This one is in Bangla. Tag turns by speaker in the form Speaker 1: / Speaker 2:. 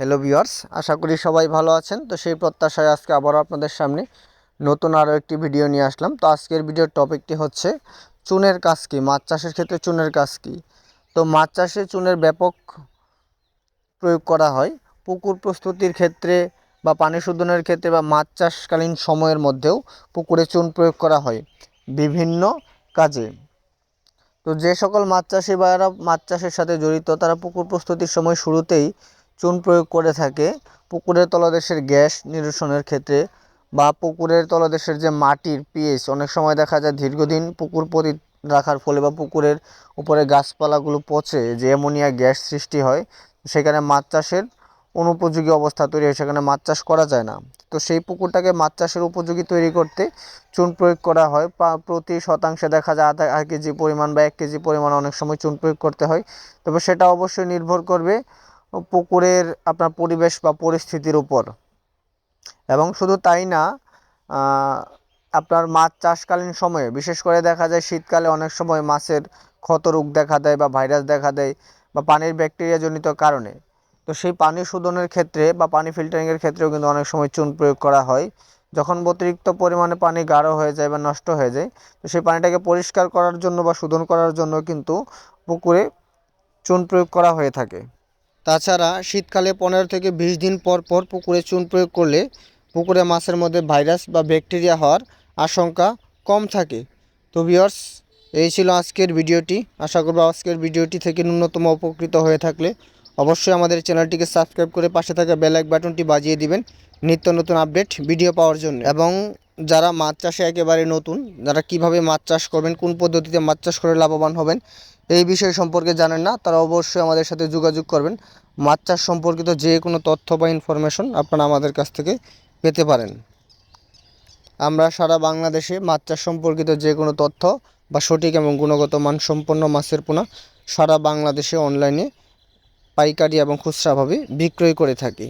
Speaker 1: হ্যালো ভিউয়ার্স আশা করি সবাই ভালো আছেন। তো সেই প্রত্যাশায় আজকে আবারও আপনাদের সামনে নতুন আরও একটি ভিডিও নিয়ে আসলাম। তো আজকের ভিডিওর টপিকটি হচ্ছে, চুনের কাজ কী? মাছ চাষের ক্ষেত্রে চুনের কাজ কী? তো মাছ চাষে চুনের ব্যাপক প্রয়োগ করা হয়। পুকুর প্রস্তুতির ক্ষেত্রে বা পানি শোধনের ক্ষেত্রে বা মাছ চাষকালীন সময়ের মধ্যেও পুকুরে চুন প্রয়োগ করা হয় বিভিন্ন কাজে। তো যে সকল মাছ চাষি ভাইয়েরা মাছ চাষের সাথে জড়িত, তারা পুকুর প্রস্তুতির সময় শুরুতেই চুন প্রয়োগ করে থাকে। পুকুরের তলদেশের গ্যাস নিরসনের ক্ষেত্রে বা পুকুরের তলদেশের যে মাটির পিএইচ অনেক সময় দেখা যায় দীর্ঘদিন পুকুর পরি রাখার ফলে বা পুকুরের উপরে গাছপালাগুলো পচে, যে অ্যামোনিয়া গ্যাস সৃষ্টি হয়, সেখানে মাছ চাষের অনুপযোগী অবস্থা তৈরি হয়, সেখানে মাছ চাষ করা যায় না। তো সেই পুকুরটাকে মাছ চাষের উপযোগী তৈরি করতে চুন প্রয়োগ করা হয়। প্রতি শতাংশে দেখা যায় আধা কেজি পরিমাণ বা এক কেজি পরিমাণ অনেক সময় চুন প্রয়োগ করতে হয়। তবে সেটা অবশ্যই নির্ভর করবে পুকুরের আপনার পরিবেশ বা পরিস্থিতির উপর। এবং শুধু তাই না আপনার মাছ চাষকালীন সময়ে, বিশেষ করে দেখা যায় শীতকালে অনেক সময় মাছের ক্ষত রোগ দেখা দেয় বা ভাইরাস দেখা দেয় বা পানির ব্যাকটেরিয়াজনিত কারণে। তো সেই পানি শোধনের ক্ষেত্রে বা পানি ফিল্টারিংয়ের ক্ষেত্রেও কিন্তু অনেক সময় চুন প্রয়োগ করা হয়। যখন অতিরিক্ত পরিমাণে পানি গাঢ় হয়ে যায় বা নষ্ট হয়ে যায়, তো সেই পানিটাকে পরিষ্কার করার জন্য বা শোধন করার জন্য কিন্তু পুকুরে চুন প্রয়োগ করা হয়ে থাকে। তাছাড়া শীতকালে পনেরো থেকে বিশ দিন পর পর পুকুরে চুন প্রয়োগ করলে পুকুরে মাছের মধ্যে ভাইরাস বা ব্যাকটেরিয়া হওয়ার আশঙ্কা কম থাকে। তো ভিওর্স এই ছিল আজকের ভিডিওটি। আশা করব আজকের ভিডিওটি থেকে ন্যূনতম উপকৃত হয়ে থাকলে অবশ্যই আমাদের চ্যানেলটিকে সাবস্ক্রাইব করে পাশে থাকা বেল আইক বাটনটি বাজিয়ে দিবেন। নিত্য নতুন আপডেট, ভিডিও পাওয়ার জন্য। এবং যারা মাছ চাষে একেবারে নতুন, যারা কীভাবে মাছ চাষ করবেন, কোন পদ্ধতিতে মাছ চাষ করে লাভবান হবেন, এই বিষয় সম্পর্কে জানেন না, তারা অবশ্যই আমাদের সাথে যোগাযোগ করবেন। মাছ চাষ সম্পর্কিত যে কোনো তথ্য বা ইনফরমেশন আপনারা আমাদের কাছ থেকে পেতে পারেন। আমরা সারা বাংলাদেশে মাছ চাষ সম্পর্কিত যে কোনো তথ্য বা সঠিক এবং গুণগত মানসম্পন্ন মাছের পোনা সারা বাংলাদেশে অনলাইনে পাইকারি এবং খুচরাভাবে বিক্রয় করে থাকি।